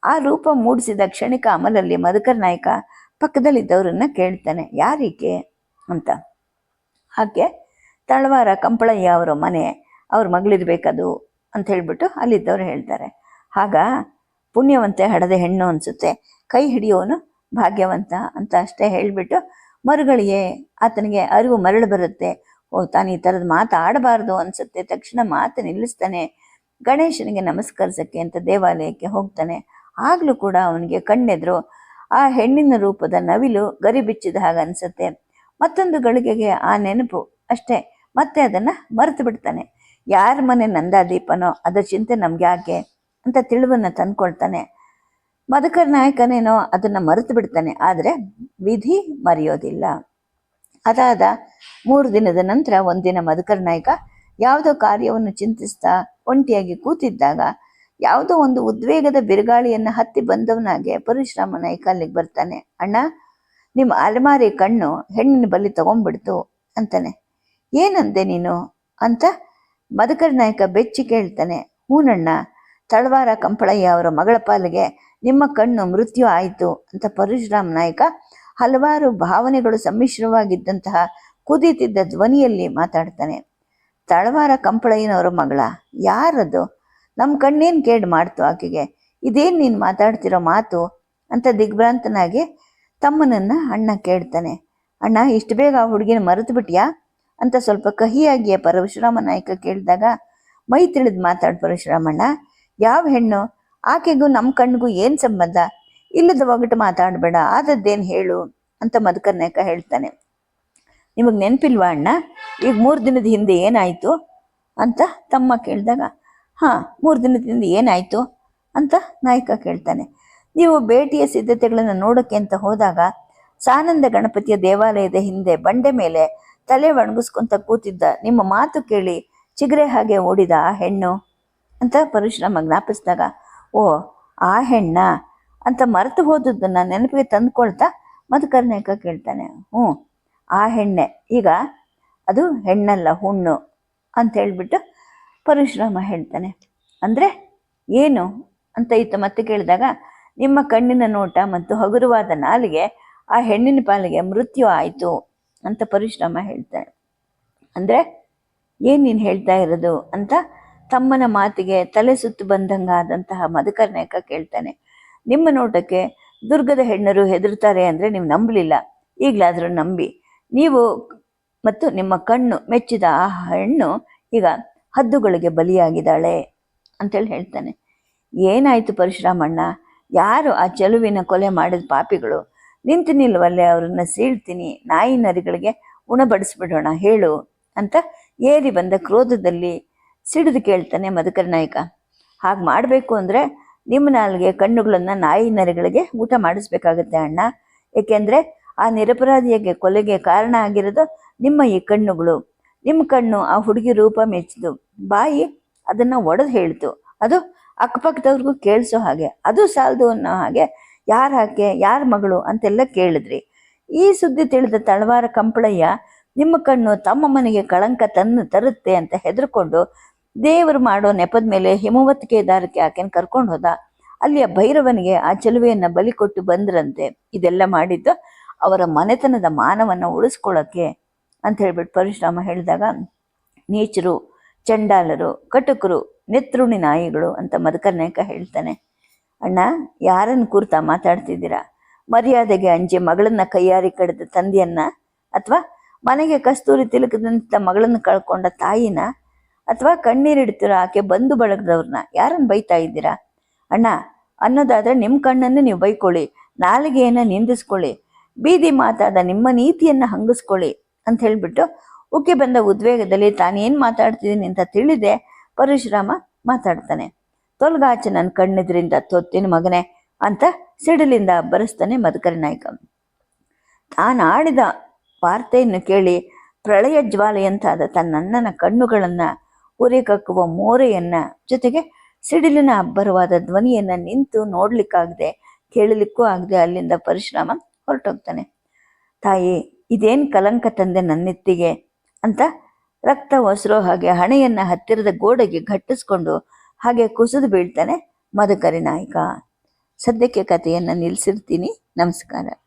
ಆ ರೂಪ ಮೂಡಿಸಿದ ಕ್ಷಣಿಕ ಅಮಲಲ್ಲಿ ಮಧುಕರ್ ನಾಯಕ ಪಕ್ಕದಲ್ಲಿದ್ದವರನ್ನ ಕೇಳ್ತಾನೆ, ಯಾರೀಕೆ? ಅಂತ. ಆಕೆ, ತಳವಾರ ಕಂಪಳಯ್ಯ ಅವರ ಮನೆ, ಅವ್ರ ಮಗಳಿರ್ಬೇಕದು ಅಂತ ಹೇಳ್ಬಿಟ್ಟು ಅಲ್ಲಿದ್ದವ್ರು ಹೇಳ್ತಾರೆ. ಆಗ ಪುಣ್ಯವಂತೆ ಹಡದೆ ಹೆಣ್ಣು ಅನಿಸುತ್ತೆ. ಕೈ ಹಿಡಿಯೋನು ಭಾಗ್ಯವಂತ ಅಂತ ಅಷ್ಟೇ ಹೇಳಿಬಿಟ್ಟು ಮರುಗಳಿಗೆ ಆತನಿಗೆ ಅರಿವು ಮರಳು ಬರುತ್ತೆ. ಓ, ತಾನು ಈ ಥರದ ಮಾತಾಡಬಾರ್ದು ಅನಿಸುತ್ತೆ. ತಕ್ಷಣ ಮಾತು ನಿಲ್ಲಿಸ್ತಾನೆ. ಗಣೇಶನಿಗೆ ನಮಸ್ಕರಿಸೋಕ್ಕೆ ಅಂತ ದೇವಾಲಯಕ್ಕೆ ಹೋಗ್ತಾನೆ. ಆಗಲೂ ಕೂಡ ಅವನಿಗೆ ಕಣ್ಣೆದ್ರು. ಆ ಹೆಣ್ಣಿನ ರೂಪದ ನವಿಲು ಗರಿ ಬಿಚ್ಚಿದ ಹಾಗೆ ಅನಿಸುತ್ತೆ. ಮತ್ತೊಂದು ಗಳಿಗೆಗೆ ಆ ನೆನಪು ಅಷ್ಟೇ. ಮತ್ತೆ ಅದನ್ನು ಮರೆತು ಬಿಡ್ತಾನೆ. ಯಾರ ಮನೆ ನಂದಾದೀಪನೋ ಅದರ ಚಿಂತೆ ನಮ್ಗೆ ಯಾಕೆ ಅಂತ ತಿಳಿವನ್ನ ತಂದ್ಕೊಳ್ತಾನೆ. ಮಧುಕರ್ ನಾಯಕನೇನೋ ಅದನ್ನ ಮರೆತು ಬಿಡ್ತಾನೆ, ಆದರೆ ವಿಧಿ ಮರೆಯೋದಿಲ್ಲ. ಅದಾದ ಮೂರು ದಿನದ ನಂತರ ಒಂದಿನ ಮಧುಕರ್ ನಾಯಕ ಯಾವುದೋ ಕಾರ್ಯವನ್ನು ಚಿಂತಿಸ್ತಾ ಒಂಟಿಯಾಗಿ ಕೂತಿದ್ದಾಗ ಯಾವುದೋ ಒಂದು ಉದ್ವೇಗದ ಬಿರುಗಾಳಿಯನ್ನು ಹತ್ತಿ ಬಂದವನಾಗೆ ಪರಶುರಾಮ ನಾಯಕ ಅಲ್ಲಿಗೆ ಬರ್ತಾನೆ. ಅಣ್ಣ ನಿಮ್ಮ ಅಲೆಮಾರಿ ಕಣ್ಣು ಹೆಣ್ಣಿನ ಬಲಿ ತಗೊಂಡ್ಬಿಡ್ತು ಅಂತಾನೆ. ಏನಂದೆ ನೀನು? ಅಂತ ಮಧುಕರ್ ನಾಯಕ ಬೆಚ್ಚಿ ಕೇಳ್ತಾನೆ. ಹೂನಣ್ಣ ತಳವಾರ ಕಂಪಳಯ್ಯ ಅವರ ಮಗಳ ಪಾಲಿಗೆ ನಿಮ್ಮ ಕಣ್ಣು ಮೃತ್ಯು ಆಯಿತು ಅಂತ ಪರಶುರಾಮ್ ನಾಯಕ ಹಲವಾರು ಭಾವನೆಗಳು ಸಮ್ಮಿಶ್ರವಾಗಿದ್ದಂತಹ ಕುದೀತಿದ್ದ ಧ್ವನಿಯಲ್ಲಿ ಮಾತಾಡ್ತಾನೆ. ತಳವಾರ ಕಂಪಳಯ್ಯನವರ ಮಗಳ, ಯಾರದು? ನಮ್ಮ ಕಣ್ಣೇನು ಕೇಡ್ ಮಾಡ್ತು ಆಕೆಗೆ? ಇದೇನು ನೀನು ಮಾತಾಡ್ತಿರೋ ಮಾತು? ಅಂತ ದಿಗ್ಭ್ರಾಂತನಾಗಿ ತಮ್ಮನನ್ನು ಅಣ್ಣ ಕೇಳ್ತಾನೆ. ಅಣ್ಣ, ಇಷ್ಟು ಬೇಗ ಆ ಹುಡುಗಿನ ಮರೆತು ಬಿಟ್ಯಾ? ಅಂತ ಸ್ವಲ್ಪ ಕಹಿಯಾಗಿಯೇ ಪರಶುರಾಮ ನಾಯಕ ಕೇಳಿದಾಗ ಮೈ ತಿಳಿದು ಮಾತಾಡ್ ಪರಶುರಾಮಣ್ಣ ಯಾವ ಹೆಣ್ಣು? ಆಕೆಗೂ ನಮ್ಮ ಕಣ್ಣಿಗೂ ಏನು ಸಂಬಂಧ? ಇಲ್ಲದ ಒಗಟು ಮಾತಾಡಬೇಡ, ಆದದ್ದೇನು ಹೇಳು? ಅಂತ ಮಧುಕರ್ನಾಯಕ ಹೇಳ್ತಾನೆ. ನಿಮಗೆ ನೆನಪಿಲ್ವಾ ಅಣ್ಣ? ಈಗ ಮೂರು ದಿನದ ಹಿಂದೆ ಏನಾಯಿತು? ಅಂತ ತಮ್ಮ ಕೇಳಿದಾಗ, ಹಾಂ, ಮೂರು ದಿನದ ಹಿಂದೆ ಏನಾಯಿತು? ಅಂತ ನಾಯಕ ಕೇಳ್ತಾನೆ. ನೀವು ಭೇಟಿಯ ಸಿದ್ಧತೆಗಳನ್ನು ನೋಡೋಕ್ಕೆ ಅಂತ ಹೋದಾಗ, ಸಾನಂದ ಗಣಪತಿಯ ದೇವಾಲಯದ ಹಿಂದೆ ಬಂಡೆ ಮೇಲೆ ತಲೆ ಒಣಗಿಸ್ಕೊಂತ ಕೂತಿದ್ದ ನಿಮ್ಮ ಮಾತು ಕೇಳಿ ಚಿಗರೆ ಹಾಗೆ ಓಡಿದ ಆ ಹೆಣ್ಣು. ಅಂತ ಪರಶುರಾಮ ಜ್ಞಾಪಿಸಿದಾಗ, ಓ, ಆ ಹೆಣ್ಣ ಅಂತ ಮರೆತು ಹೋದದ್ದನ್ನು ನೆನಪಿಗೆ ತಂದುಕೊಳ್ತಾ ಮತ್ತು ಕರ್ನಾಯಕ ಕೇಳ್ತಾನೆ. ಹ್ಞೂ, ಆ ಹೆಣ್ಣೆ, ಈಗ ಅದು ಹೆಣ್ಣಲ್ಲ, ಹುಣ್ಣು ಅಂತ ಹೇಳಿಬಿಟ್ಟು ಪರಶುರಾಮ ಹೇಳ್ತಾನೆ. ಅಂದರೆ ಏನು ಅಂತ ಈತ ಮತ್ತೆ ಕೇಳಿದಾಗ, ನಿಮ್ಮ ಕಣ್ಣಿನ ನೋಟ ಮತ್ತು ಹಗುರವಾದ ನಾಲಿಗೆ ಆ ಹೆಣ್ಣಿನ ಪಾಲಿಗೆ ಮೃತ್ಯು ಆಯಿತು ಅಂತ ಪರಶುರಾಮ ಹೇಳ್ತಾನೆ ಅಂದರೆ ಏನು ನೀನು ಹೇಳ್ತಾ ಇರೋದು ಅಂತ ತಮ್ಮನ ಮಾತಿಗೆ ತಲೆ ಸುತ್ತು ಬಂದಂಗಾದಂತಹ ಮಧುಕರ್ನಾಯಕ ಕೇಳ್ತಾನೆ. ನಿಮ್ಮ ನೋಟಕ್ಕೆ ದುರ್ಗದ ಹೆಣ್ಣರು ಹೆದರ್ತಾರೆ ಅಂದರೆ ನೀವು ನಂಬಲಿಲ್ಲ. ಈಗಲಾದರೂ ನಂಬಿ. ನೀವು ಮತ್ತು ನಿಮ್ಮ ಕಣ್ಣು ಮೆಚ್ಚಿದ ಆ ಹೆಣ್ಣು ಈಗ ಹದ್ದುಗಳಿಗೆ ಬಲಿಯಾಗಿದ್ದಾಳೆ ಅಂತೇಳಿ ಹೇಳ್ತಾನೆ. ಏನಾಯಿತು ಪರಶುರಾಮಣ್ಣ? ಯಾರು ಆ ಚೆಲುವಿನ ಕೊಲೆ ಮಾಡಿದ ಪಾಪಿಗಳು? ನಿಂತು ನಿಲ್ವಲ್ಲೇ ಅವ್ರನ್ನ ಸೀಳ್ತೀನಿ, ನಾಯಿ ನರಿಗಳಿಗೆ ಉಣಬಡಿಸ್ಬಿಡೋಣ, ಹೇಳು ಅಂತ ಏರಿ ಬಂದ ಕ್ರೋಧದಲ್ಲಿ ಸಿಡಿದು ಕೇಳ್ತಾನೆ ಮಧುಕರ ನಾಯಕ. ಹಾಗೆ ಮಾಡಬೇಕು ಅಂದರೆ ನಿಮ್ಮ ನಾಲ್ಗೆ ಕಣ್ಣುಗಳನ್ನು ನಾಯಿ ನರಿಗಳಿಗೆ ಊಟ ಮಾಡಿಸ್ಬೇಕಾಗತ್ತೆ ಅಣ್ಣ. ಏಕೆಂದರೆ ಆ ನಿರಪರಾಧಿಯಾಗಿ ಕೊಲೆಗೆ ಕಾರಣ ಆಗಿರೋದು ನಿಮ್ಮ ಈ ಕಣ್ಣುಗಳು. ನಿಮ್ಮ ಕಣ್ಣು ಆ ಹುಡುಗಿ ರೂಪ ಮೆಚ್ಚಿದು ಬಾಯಿ ಅದನ್ನು ಒಡೆದು ಹೇಳ್ತು. ಅದು ಅಕ್ಕಪಕ್ಕದವ್ರಿಗೂ ಕೇಳಿಸೋ ಹಾಗೆ, ಅದು ಸಾಲದು ಅನ್ನೋ ಹಾಗೆ ಯಾರ ಹಾಕೆ ಯಾರ ಮಗಳು ಅಂತೆಲ್ಲ ಕೇಳಿದ್ರಿ. ಈ ಸುದ್ದಿ ತಿಳಿದ ತಳವಾರ ಕಂಪಳಯ್ಯ, ನಿಮ್ಮ ಕಣ್ಣು ತಮ್ಮ ಮನೆಗೆ ಕಳಂಕ ತಂದು ತರುತ್ತೆ ಅಂತ ಹೆದರ್ಕೊಂಡು ದೇವರು ಮಾಡೋ ನೆಪದ ಮೇಲೆ ಹಿಮವತ್ ಕೇದಾರಕ್ಕೆ ಆಕೆನ ಕರ್ಕೊಂಡು ಹೋದ. ಅಲ್ಲಿಯ ಭೈರವನಿಗೆ ಆ ಚೆಲುವೆಯನ್ನು ಬಲಿ ಕೊಟ್ಟು ಬಂದ್ರಂತೆ. ಇದೆಲ್ಲ ಮಾಡಿದ್ದು ಅವರ ಮನೆತನದ ಮಾನವನ್ನು ಉಳಿಸ್ಕೊಳ್ಳೋಕ್ಕೆ ಅಂತ ಹೇಳ್ಬಿಟ್ಟು ಪರಶುರಾಮ ಹೇಳಿದಾಗ, ನೀಚರು, ಚಂಡಾಲರು, ಕಟುಕರು, ನೆತ್ರುಣಿ ನಾಯಿಗಳು ಅಂತ ಮದಕರ್ನಾಯಕ ಹೇಳ್ತಾನೆ. ಅಣ್ಣ, ಯಾರನ್ನು ಕುರ್ತಾ ಮಾತಾಡ್ತಿದ್ದೀರಾ? ಮರ್ಯಾದೆಗೆ ಅಂಜೆ ಮಗಳನ್ನ ಕೈಯಾರಿ ಕಡಿದ ತಂದೆಯನ್ನ? ಅಥವಾ ಮನೆಗೆ ಕಸ್ತೂರಿ ತಿಲಕದಂತ ಮಗಳನ್ನು ಕಳ್ಕೊಂಡ ತಾಯಿನ? ಅಥವಾ ಕಣ್ಣೀರಿಡ್ತಿರೋ ಆಕೆ ಬಂದು ಬಳಗದವ್ರನ್ನ ಯಾರನ್ನು ಬೈತಾ ಇದ್ದೀರಾ? ಅಣ್ಣ, ಅನ್ನೋದಾದ್ರೆ ನಿಮ್ಮ ಕಣ್ಣನ್ನು ನೀವು ಬೈಕೊಳ್ಳಿ, ನಾಲಿಗೆಯನ್ನು ನಿಂದಿಸ್ಕೊಳ್ಳಿ, ಬೀದಿ ಮಾತಾದ ನಿಮ್ಮ ನೀತಿಯನ್ನು ಹಂಗಿಸ್ಕೊಳ್ಳಿ ಅಂತ ಹೇಳಿಬಿಟ್ಟು ಉಕ್ಕಿ ಬಂದ ಉದ್ವೇಗದಲ್ಲಿ ತಾನೇನು ಮಾತಾಡ್ತಿದ್ದೀನಿ ಅಂತ ತಿಳಿದೆ ಪರಶುರಾಮ ಮಾತಾಡ್ತಾನೆ. ತೊಲಗಾಚೆ ನನ್ನ ಕಣ್ಣೆದ್ರಿಂದ ತೊತ್ತಿನ ಮಗನೇ ಅಂತ ಸಿಡಿಲಿಂದ ಬರೆಸ್ತಾನೆ ಮಧುಕರಿ ನಾಯಕ. ತಾನಾಡಿದ ವಾರ್ತೆಯನ್ನು ಕೇಳಿ ಪ್ರಳಯ ಜ್ವಾಲೆಯಂತಾದ ತನ್ನಣ್ಣನ ಕಣ್ಣುಗಳನ್ನು ಉರಿಕಕ್ಕುವ ಮೋರೆಯನ್ನ ಜೊತೆಗೆ ಸಿಡಿಲಿನ ಅಬ್ಬರವಾದ ಧ್ವನಿಯನ್ನ ನಿಂತು ನೋಡ್ಲಿಕ್ಕಾಗದೆ, ಕೇಳಲಿಕ್ಕೂ ಆಗದೆ ಅಲ್ಲಿಂದ ಪರಶುರಾಮ ಹೊರಟೋಗ್ತಾನೆ. ತಾಯಿ, ಇದೇನ್ ಕಲಂಕ ತಂದೆ ನನ್ನೆತ್ತಿಗೆ? ಅಂತ ರಕ್ತ ಒಸರೋ ಹಾಗೆ ಹಣೆಯನ್ನ ಹತ್ತಿರದ ಗೋಡೆಗೆ ಘಟ್ಟಿಸ್ಕೊಂಡು ಹಾಗೆ ಕುಸಿದು ಬೀಳ್ತಾನೆ ಮಧುಕರಿ ನಾಯಕ. ಸದ್ಯಕ್ಕೆ ಕಥೆಯನ್ನು ನಿಲ್ಲಿಸಿರ್ತೀನಿ ನಮಸ್ಕಾರ.